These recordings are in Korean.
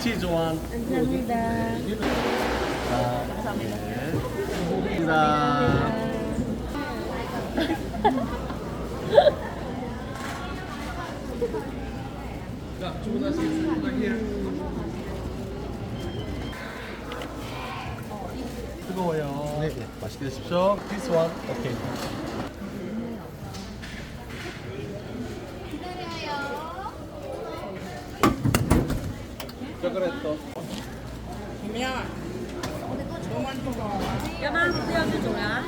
치즈 완. 감사합니다. 감사합니다. 주문하시겠습니다. 뜨거워요. 네, 네, 맛있게 드십시오. This one, okay. 그랬어. 김이야. 너만 좋아. 야만 구해줘 줘야.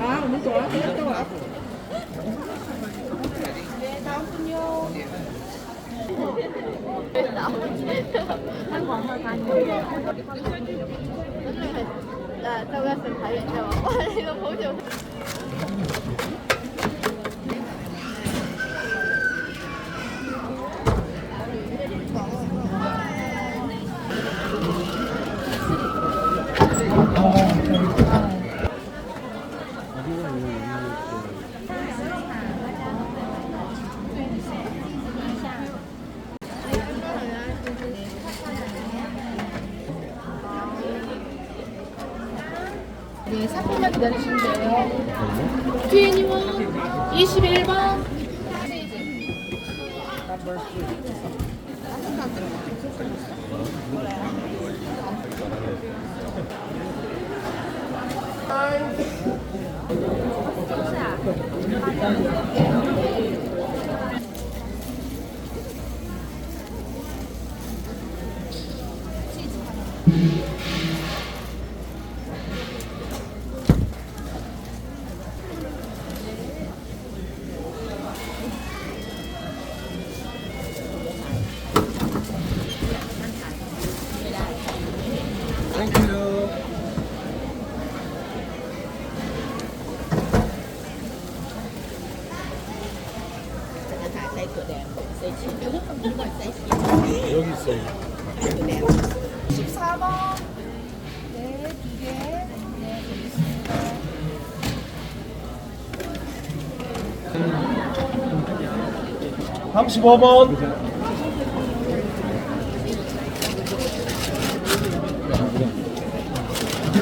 아, 오늘 또 와? 또 와? 네, 나오군요. 나오지. 한국 엄마 다니고. 那大概是排演这样吧，我这个朋友。 네, 3분만 기다리시면 돼요. 피해님은 21번. 땡큐. 여기 있어요. 14번. 네, 두 개. 네, 여기 있습니다. 삼십오 번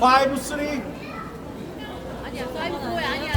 5-3 아니야 5-4 아니야.